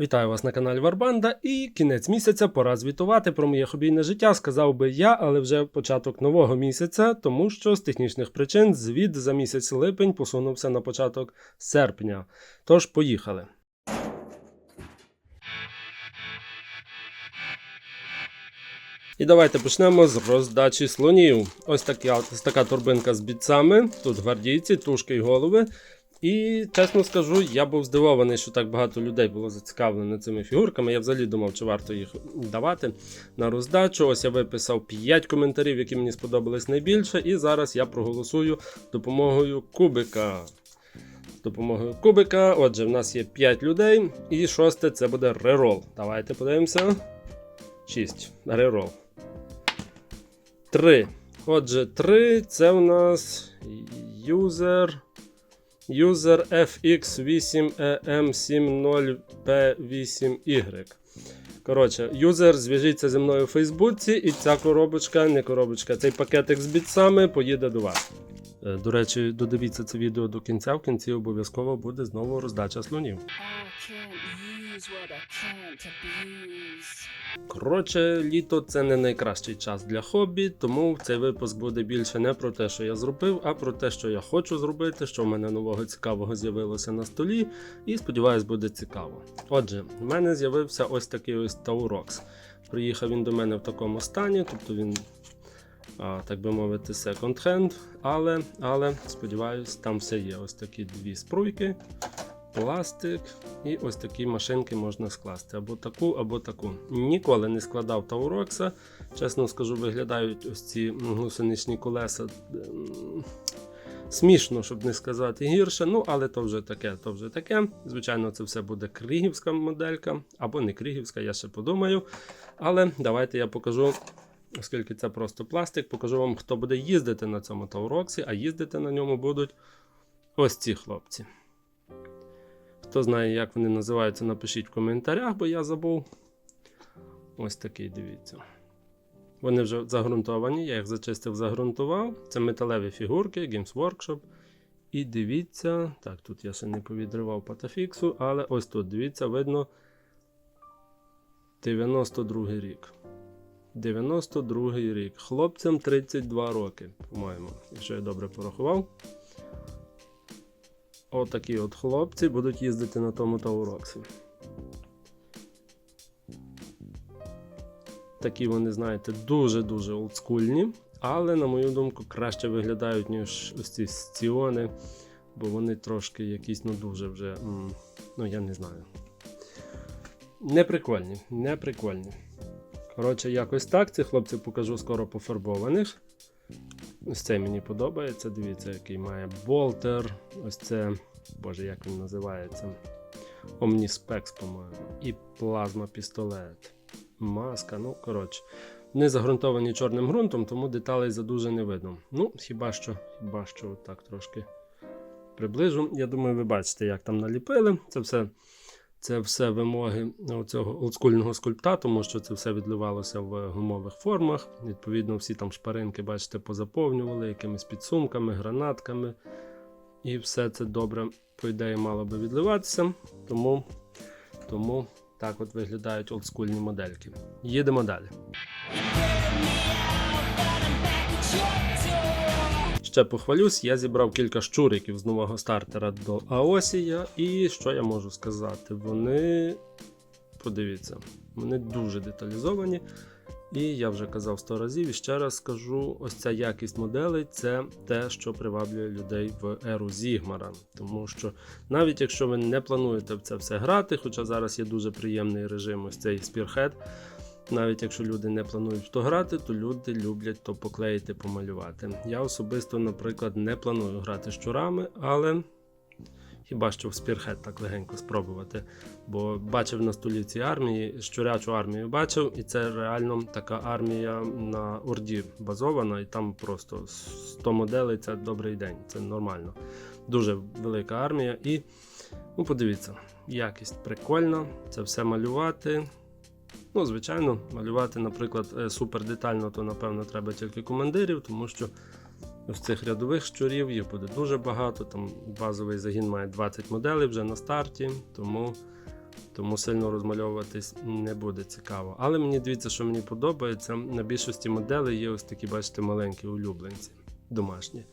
Вітаю вас на каналі Варбанда і кінець місяця пора звітувати про моє хобійне життя, сказав би я, але вже початок нового місяця, тому що з технічних причин звіт за місяць липень посунувся на початок серпня. Тож поїхали. І давайте почнемо з роздачі слонів. Ось така, така торбинка з бітцами. Тут гвардійці, тушки і голови. І чесно скажу, я був здивований, що так багато людей було зацікавлено цими фігурками. Я взагалі думав, чи варто їх давати на роздачу. Ось я виписав 5 коментарів, які мені сподобались найбільше. І зараз я проголосую допомогою кубика. Допомогою кубика. Отже, в нас є 5 людей. І шосте це буде рерол. Давайте подивимося. 6. Рерол. 3. Отже, 3 це у нас юзер. User FX8EM70P8Y. Коротше, юзер, зв'яжіться зі мною у Фейсбуці, і ця коробочка, не коробочка, цей пакетик з бітсами поїде до вас. Е, До речі, додивіться це відео до кінця. В кінці обов'язково буде знову роздача слонів. Коротше, літо це не найкращий час для хобі, тому цей випуск буде більше не про те, що я зробив, а про те, що я хочу зробити, що в мене нового цікавого з'явилося на столі, і сподіваюсь, буде цікаво. Отже, в мене з'явився ось такий ось Taurox. Приїхав він до мене в такому стані, тобто він, а, так би мовити, секонд-хенд, але, але сподіваюсь, там все є. Ось такі дві спруйки пластик і ось такі машинки можна скласти. Або таку, або таку. Ніколи не складав Таурокса. Чесно скажу, виглядають ось ці гусеничні колеса. Смішно, щоб не сказати гірше, ну але то вже таке, то вже таке. Звичайно, це все буде крігівська моделька, або не крігівська, я ще подумаю. Але давайте я покажу, оскільки це просто пластик, покажу вам, хто буде їздити на цьому Тауроксі, а їздити на ньому будуть ось ці хлопці. Хто знає, як вони називаються, напишіть в коментарях, бо я забув. Ось такий, дивіться. Вони вже загрунтовані, я їх зачистив, загрунтував. Це металеві фігурки, Games Workshop. І дивіться, так, тут я ще не повідривав патафіксу, але ось тут, дивіться, видно 92 рік. 92 рік. Хлопцям 32 роки, по-моєму, якщо я добре порахував. Отакі от хлопці будуть їздити на тому Тауроксі. Такі вони, знаєте, дуже-дуже олдскульні, але, на мою думку, краще виглядають, ніж ось ці стіони, бо вони трошки якісь, ну дуже вже. ну, я не знаю. Не прикольні, не прикольні. Коротше, якось так. Цих хлопців покажу скоро пофарбованих. Ось цей мені подобається. Дивіться, який має болтер. Ось це, боже, як він називається? Omnispex, по-моєму. І плазма пістолет. Маска, ну, коротше. Вони загрунтовані чорним ґрунтом, тому деталей за дуже не видно. Ну, хіба що, хіба що так трошки приближу. Я думаю, ви бачите, як там наліпили. Це все. Це все вимоги цього олдскульного скульпта, тому що це все відливалося в гумових формах. Відповідно, всі там шпаринки, бачите, позаповнювали якимись підсумками, гранатками. І все це добре, по ідеї, мало би відливатися. Тому, тому так от виглядають олдскульні модельки. Їдемо далі. Ще похвалюсь, я зібрав кілька щуриків з нового стартера до Аосія. І що я можу сказати? Вони, подивіться, вони дуже деталізовані. І я вже казав 100 разів і ще раз скажу: ось ця якість моделей це те, що приваблює людей в еру Зігмара. Тому що навіть якщо ви не плануєте в це все грати, хоча зараз є дуже приємний режим, ось цей Spearhead, навіть якщо люди не планують то грати, то люди люблять то поклеїти, помалювати. Я особисто, наприклад, не планую грати щурами, але хіба що в Spearhead так легенько спробувати. Бо бачив на столі ці армії, щурячу армію бачив, і це реально така армія на Орді базована, і там просто 100 моделей це добрий день, це нормально. Дуже велика армія. І ну, подивіться, якість прикольна, це все малювати. Ну, звичайно, малювати, наприклад, е, супер детально, то напевно треба тільки командирів, тому що ось цих рядових щурів їх буде дуже багато. Там базовий загін має 20 моделей вже на старті, тому тому сильно розмальовуватись не буде цікаво. Але мені дивіться, що мені подобається. На більшості моделей є ось такі, бачите, маленькі улюбленці домашні.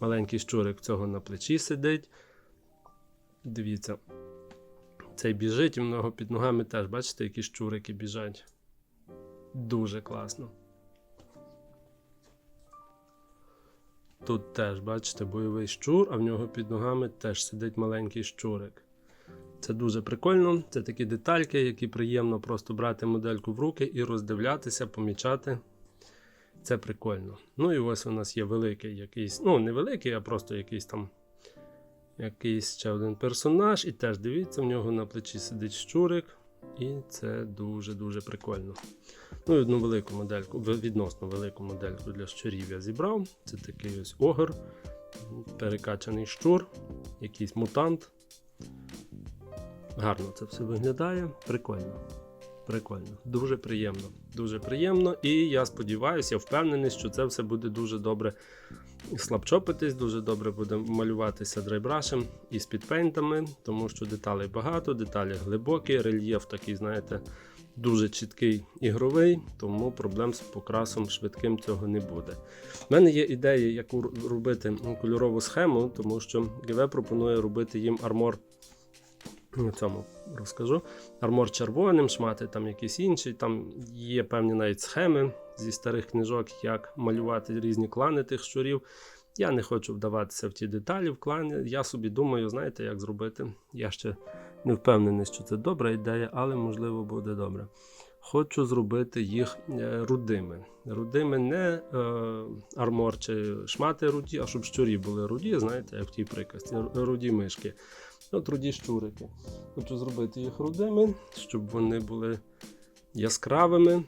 Маленький щурик цього на плечі сидить. Дивіться, цей біжить і в нього під ногами теж, бачите, які щурики біжать. Дуже класно. Тут теж, бачите, бойовий щур, а в нього під ногами теж сидить маленький щурик. Це дуже прикольно. Це такі детальки, які приємно просто брати модельку в руки і роздивлятися, помічати. Це прикольно. Ну і ось у нас є великий якийсь, ну не великий, а просто якийсь там якийсь ще один персонаж. І теж дивіться, в нього на плечі сидить щурик. І це дуже-дуже прикольно. Ну і одну велику модельку, відносно велику модельку для щурів я зібрав. Це такий ось огр, перекачаний щур, якийсь мутант. Гарно це все виглядає. Прикольно. Прикольно, дуже приємно. Дуже приємно. І я сподіваюся, я впевнений, що це все буде дуже добре слабчопитись, дуже добре буде малюватися драйбрашем і з підпейнтами, тому що деталей багато, деталі глибокі, рельєф такий, знаєте, дуже чіткий ігровий, тому проблем з покрасом швидким цього не буде. У мене є ідея, яку робити кольорову схему, тому що ГВ пропонує робити їм армор. На цьому розкажу. Армор червоним, шмати там якісь інші. Там є певні навіть схеми зі старих книжок, як малювати різні клани тих щурів. Я не хочу вдаватися в ті деталі в клани. Я собі думаю, знаєте, як зробити. Я ще не впевнений, що це добра ідея, але можливо буде добре. Хочу зробити їх е, рудими. Рудими не е, армор чи шмати руді, а щоб щурі були руді, знаєте, як в тій приказці, руді мишки. От руді щурики. Хочу зробити їх рудими, щоб вони були яскравими.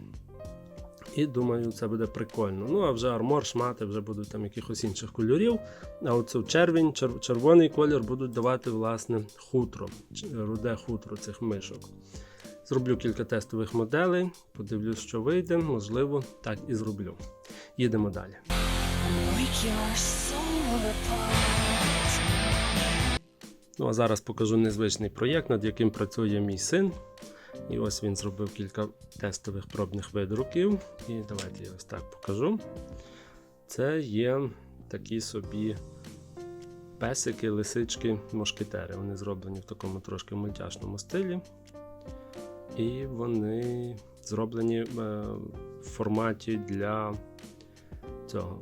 І думаю, це буде прикольно. Ну, а вже армор, шмати вже будуть там якихось інших кольорів. А оце червень, чер- червоний колір будуть давати, власне, хутро, руде хутро цих мишок. Зроблю кілька тестових моделей, подивлюсь, що вийде. Можливо, так і зроблю. Їдемо далі. Ну а зараз покажу незвичний проєкт, над яким працює мій син. І ось він зробив кілька тестових пробних видруків. І давайте я ось так покажу. Це є такі собі песики, лисички, мошкетери. Вони зроблені в такому трошки мультяшному стилі. І вони зроблені е, в форматі для цього.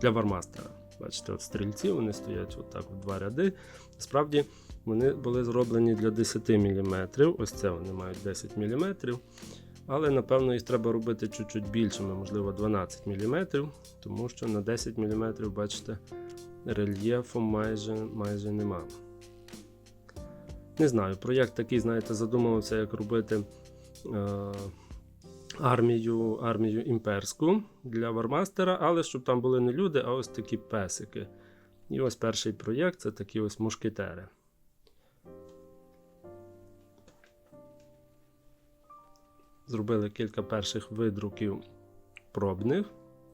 Для вармастера. Бачите, от стрільці вони стоять отак в два ряди. Справді вони були зроблені для 10 мм. Ось це вони мають 10 мм. Але напевно їх треба робити чуть-чуть більшими, можливо 12 мм, тому що на 10 мм, бачите, рельєфу майже, майже нема. Не знаю, проєкт такий, знаєте, задумувався, як робити е, армію, армію імперську для Вармастера, але щоб там були не люди, а ось такі песики. І ось перший проєкт це такі ось мушкетери. Зробили кілька перших видруків пробних,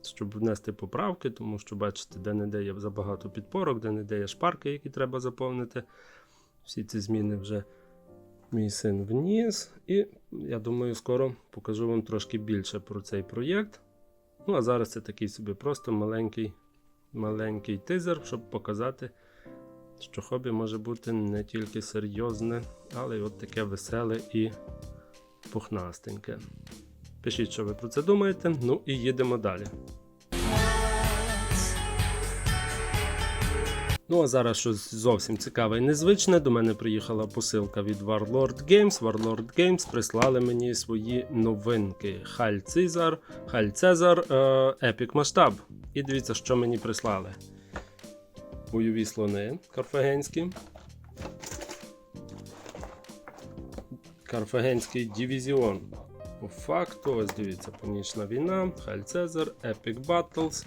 щоб внести поправки, тому що, бачите, де-не-де є забагато підпорок, де-не-де є шпарки, які треба заповнити. Всі ці зміни вже мій син вніс. І я думаю, скоро покажу вам трошки більше про цей проєкт. Ну, а зараз це такий собі просто маленький, маленький тизер, щоб показати, що хобі може бути не тільки серйозне, але й от таке веселе і пухнастеньке. Пишіть, що ви про це думаєте. Ну і їдемо далі. Ну а зараз щось зовсім цікаве і незвичне. До мене приїхала посилка від Warlord Games. Warlord Games прислали мені свої новинки. Халь Цезар, Халь Цезар, е, Epic Масштаб. І дивіться, що мені прислали. Бойові слони карфагенські. Карфагенський дивізіон. По факту, ось дивіться, Панічна війна, Халь Цезар, Epic Battles.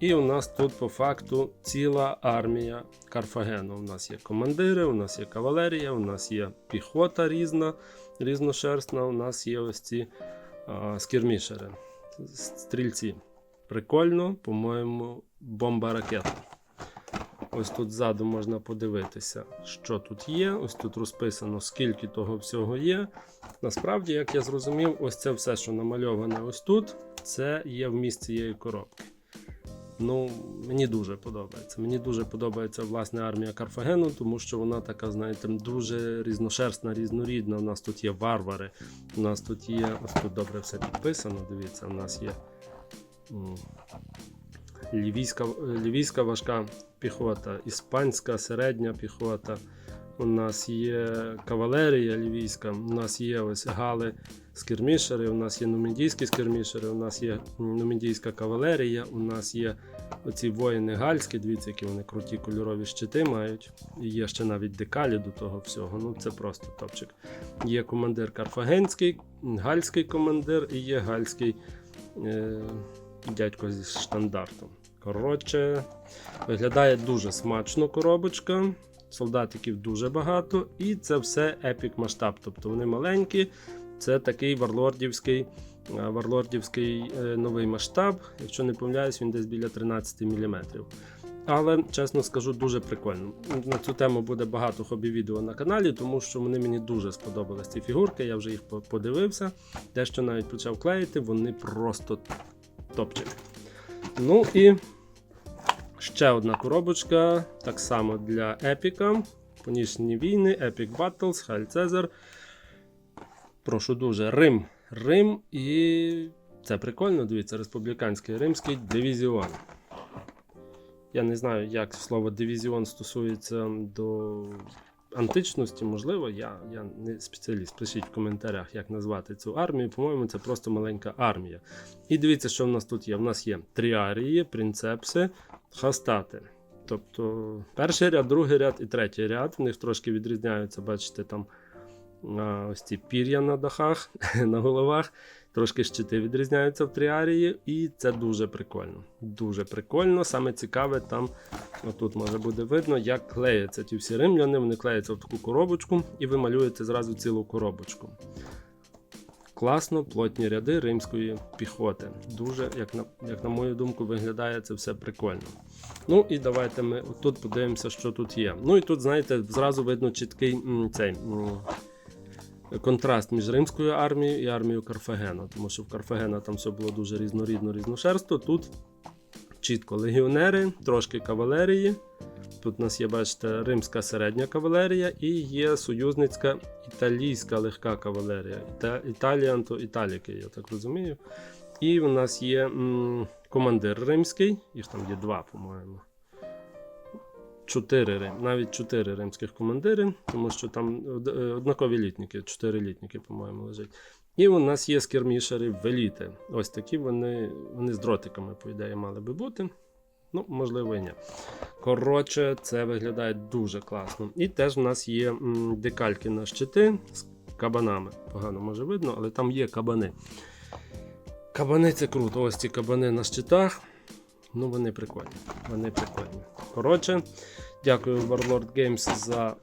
І у нас тут по факту ціла армія Карфагену. У нас є командири, у нас є кавалерія, у нас є піхота різна, різношерстна, у нас є ось ці а, скірмішери, стрільці. Прикольно, по-моєму, бомба ракета. Ось тут ззаду можна подивитися, що тут є. Ось тут розписано, скільки того всього є. Насправді, як я зрозумів, ось це все, що намальоване ось тут, це є вміст цієї коробки. Ну, мені дуже подобається. Мені дуже подобається власне армія Карфагену, тому що вона така, знаєте, дуже різношерстна, різнорідна. У нас тут є варвари, у нас тут є. Ось тут добре все підписано. Дивіться, у нас є лівійська, лівійська важка піхота, іспанська середня піхота. У нас є кавалерія лівійська, у нас є ось гали скірмішери, у нас є нумідійські скірмішери, у нас є нумідійська кавалерія, у нас є оці воїни гальські, дивіться, які вони круті кольорові щити мають. І є ще навіть декалі до того всього. Ну це просто топчик. Є командир карфагенський, гальський командир і є гальський е, дядько зі штандартом. Коротше, виглядає дуже смачно коробочка. Солдатиків дуже багато, і це все епік масштаб. Тобто вони маленькі. Це такий варлордівський, е, варлордівський е, новий масштаб. Якщо не помиляюсь, він десь біля 13 мм. Але чесно скажу, дуже прикольно. На цю тему буде багато хобі-відео на каналі, тому що вони мені дуже сподобались ці фігурки. Я вже їх по- подивився. Дещо навіть почав клеїти, вони просто топчик. Ну і ще одна коробочка, так само для епіка. Понішені війни, Epic Battles, Хайль Цезар. Прошу дуже, Рим. Рим і це прикольно, дивіться, республіканський римський дивізіон. Я не знаю, як слово дивізіон стосується до античності, можливо, я, я не спеціаліст. Пишіть в коментарях, як назвати цю армію. По-моєму, це просто маленька армія. І дивіться, що в нас тут є. В нас є тріарії, принцепси, хастати. Тобто перший ряд, другий ряд і третій ряд. В них трошки відрізняються, бачите, там ось ці пір'я на дахах, на головах. Трошки щити відрізняються в тріарії, і це дуже прикольно. Дуже прикольно. Саме цікаве там, отут може буде видно, як клеяться ті всі римляни. Вони клеяться в таку коробочку, і ви малюєте зразу цілу коробочку. Класно, плотні ряди римської піхоти. Дуже, як на, як на мою думку, виглядає це все прикольно. Ну і давайте ми тут подивимося, що тут є. Ну і тут, знаєте, зразу видно чіткий цей. Контраст між римською армією і армією Карфагена, тому що в Карфагена там все було дуже різнорідно, різношерсто. Тут чітко легіонери, трошки кавалерії. Тут у нас є, бачите, римська середня кавалерія і є союзницька італійська легка кавалерія. Іта, Італіан то італіки, я так розумію. І у нас є м, командир римський, їх там є два, по-моєму. Чотири рим, навіть чотири римських командири, тому що там е, однакові літники, чотири літники, по-моєму, лежать. І у нас є скірмішери веліти. Ось такі вони, вони з дротиками, по ідеї, мали би бути. Ну, можливо, і ні. Коротше, це виглядає дуже класно. І теж в нас є декальки на щити з кабанами. Погано може видно, але там є кабани. Кабани це круто. Ось ці кабани на щитах. Ну, вони прикольні. Вони прикольні. Коротше, дякую Warlord Games за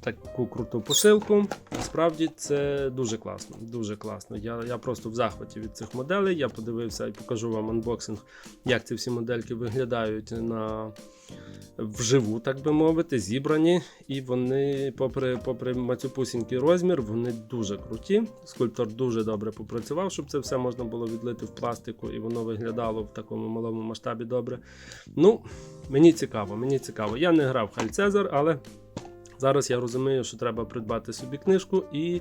таку круту посилку. Насправді це дуже класно. Дуже класно. Я, я просто в захваті від цих моделей. Я подивився і покажу вам анбоксинг, як ці всі модельки виглядають на вживу, так би мовити, зібрані. І вони, попри, попри мацюпусінький розмір, вони дуже круті. Скульптор дуже добре попрацював, щоб це все можна було відлити в пластику, і воно виглядало в такому малому масштабі добре. Ну, мені цікаво, мені цікаво. Я не грав в Халь Цезар, але зараз я розумію, що треба придбати собі книжку і.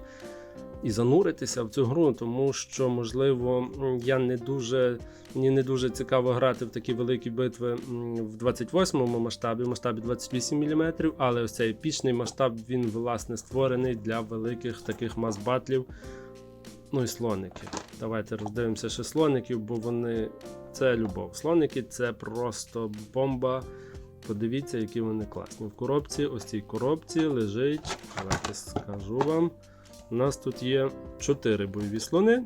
І зануритися в цю гру, тому що, можливо, я не дуже мені не дуже цікаво грати в такі великі битви в 28-му масштабі, в масштабі 28 мм, але ось цей епічний масштаб він власне створений для великих таких мас-батлів. Ну і слоники. Давайте роздивимося ще слоників, бо вони це любов. Слоники це просто бомба. Подивіться, які вони класні. В коробці, ось цій коробці лежить, давайте скажу вам. У нас тут є 4 бойові слони.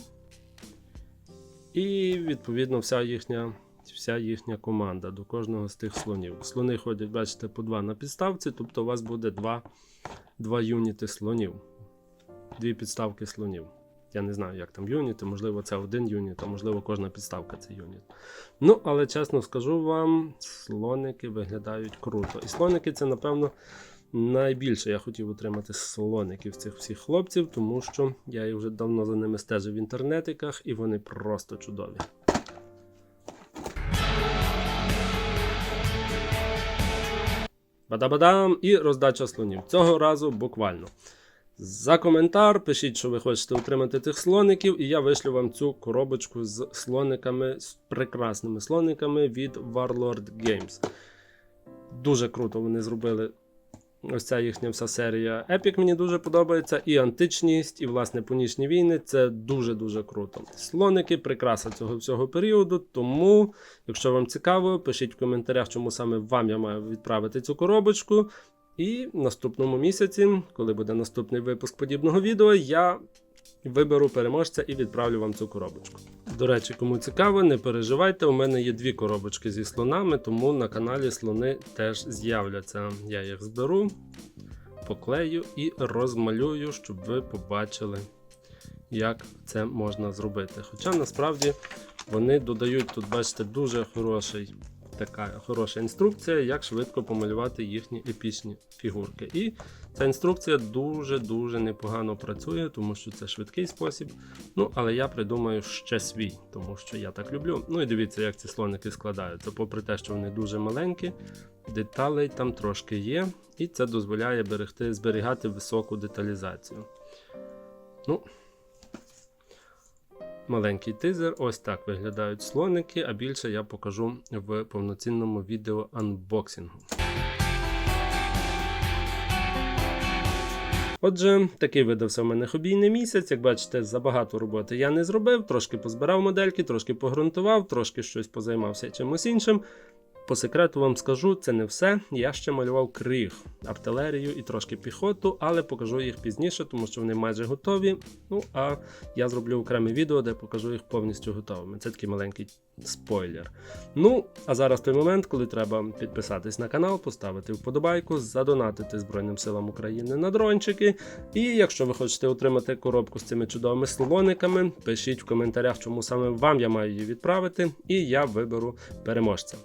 І відповідно вся їхня, вся їхня команда до кожного з тих слонів. Слони ходять, бачите, по два на підставці, тобто у вас буде два, два юніти слонів. Дві підставки слонів. Я не знаю, як там юніти, можливо, це один юніт, а можливо, кожна підставка це юніт. Ну, але чесно скажу вам, слоники виглядають круто. І слоники це, напевно, найбільше я хотів отримати слоників цих всіх хлопців, тому що я вже давно за ними стежив в інтернетиках, і вони просто чудові. Бадабадам і роздача слонів. Цього разу буквально. За коментар пишіть, що ви хочете отримати тих слоників, і я вишлю вам цю коробочку з слониками, з прекрасними слониками від Warlord Games. Дуже круто вони зробили ось ця їхня вся серія. Epic мені дуже подобається. І античність, і власне понічні війни це дуже-дуже круто. Слоники прикраса цього всього періоду. Тому, якщо вам цікаво, пишіть в коментарях, чому саме вам я маю відправити цю коробочку. І в наступному місяці, коли буде наступний випуск подібного відео, я виберу переможця і відправлю вам цю коробочку. До речі, кому цікаво, не переживайте. У мене є дві коробочки зі слонами, тому на каналі слони теж з'являться. Я їх зберу, поклею і розмалюю, щоб ви побачили, як це можна зробити. Хоча насправді вони додають тут, бачите, дуже хороший така хороша інструкція, як швидко помалювати їхні епічні фігурки. І ця інструкція дуже-дуже непогано працює, тому що це швидкий спосіб. Ну, але я придумаю ще свій, тому що я так люблю. Ну і дивіться, як ці слоники складаються. Попри те, що вони дуже маленькі, деталей там трошки є, і це дозволяє берегти, зберігати високу деталізацію. Ну, Маленький тизер, ось так виглядають слоники, а більше я покажу в повноцінному відео анбоксингу. Отже, такий видався в мене хобійний місяць. Як бачите, забагато роботи я не зробив, трошки позбирав модельки, трошки погрунтував, трошки щось позаймався чимось іншим. По секрету вам скажу, це не все. Я ще малював криг, артилерію і трошки піхоту, але покажу їх пізніше, тому що вони майже готові. Ну а я зроблю окреме відео, де покажу їх повністю готовими. Це такий маленький спойлер. Ну, а зараз той момент, коли треба підписатись на канал, поставити вподобайку, задонатити Збройним силам України на дрончики. І якщо ви хочете отримати коробку з цими чудовими слониками, пишіть в коментарях, чому саме вам я маю її відправити, і я виберу переможця.